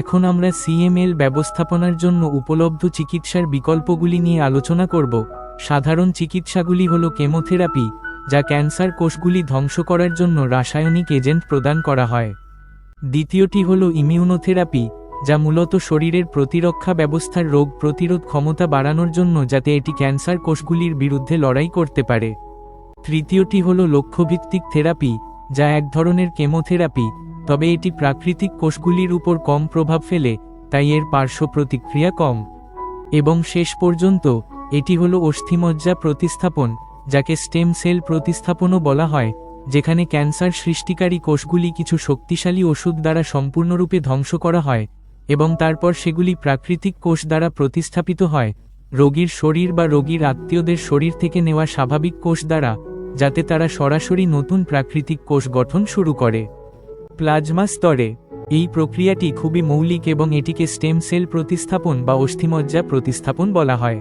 এখন আমরা সিএমএল ব্যবস্থাপনার জন্য উপলব্ধ চিকিৎসার বিকল্পগুলি নিয়ে আলোচনা করব। সাধারণ চিকিৎসাগুলি হল কেমোথেরাপি, যা ক্যান্সার কোষগুলি ধ্বংস করার জন্য রাসায়নিক এজেন্ট প্রদান করা হয়। দ্বিতীয়টি হল ইমিউনোথেরাপি, যা মূলত শরীরের প্রতিরক্ষা ব্যবস্থার রোগ প্রতিরোধ ক্ষমতা বাড়ানোর জন্য যাতে এটি ক্যান্সার কোষগুলির বিরুদ্ধে লড়াই করতে পারে। তৃতীয়টি হল লক্ষ্যভিত্তিক থেরাপি, যা এক ধরনের কেমোথেরাপি তবে এটি প্রাকৃতিক কোষগুলির উপর কম প্রভাব ফেলে, তাই এর পার্শ্ব প্রতিক্রিয়া কম। এবং শেষ পর্যন্ত, এটি হল অস্থিমজ্জা প্রতিস্থাপন, যাকে স্টেম সেল প্রতিস্থাপনও বলা হয়, যেখানে ক্যান্সার সৃষ্টিকারী কোষগুলি কিছু শক্তিশালী ওষুধ দ্বারা সম্পূর্ণরূপে ধ্বংস করা হয়, এবং তারপর সেগুলি প্রাকৃতিক কোষ দ্বারা প্রতিস্থাপিত হয়, রোগীর শরীর বা রোগীর আত্মীয়দের শরীর থেকে নেওয়া স্বাভাবিক কোষ দ্বারা, যাতে তারা সরাসরি নতুন প্রাকৃতিক কোষ গঠন শুরু করে। প্লাজমা স্তরে। এই প্রক্রিয়াটি খুবই মৌলিক এবং এটিকে স্টেম সেল প্রতিস্থাপন বা অস্থিমজ্জা প্রতিস্থাপন বলা হয়।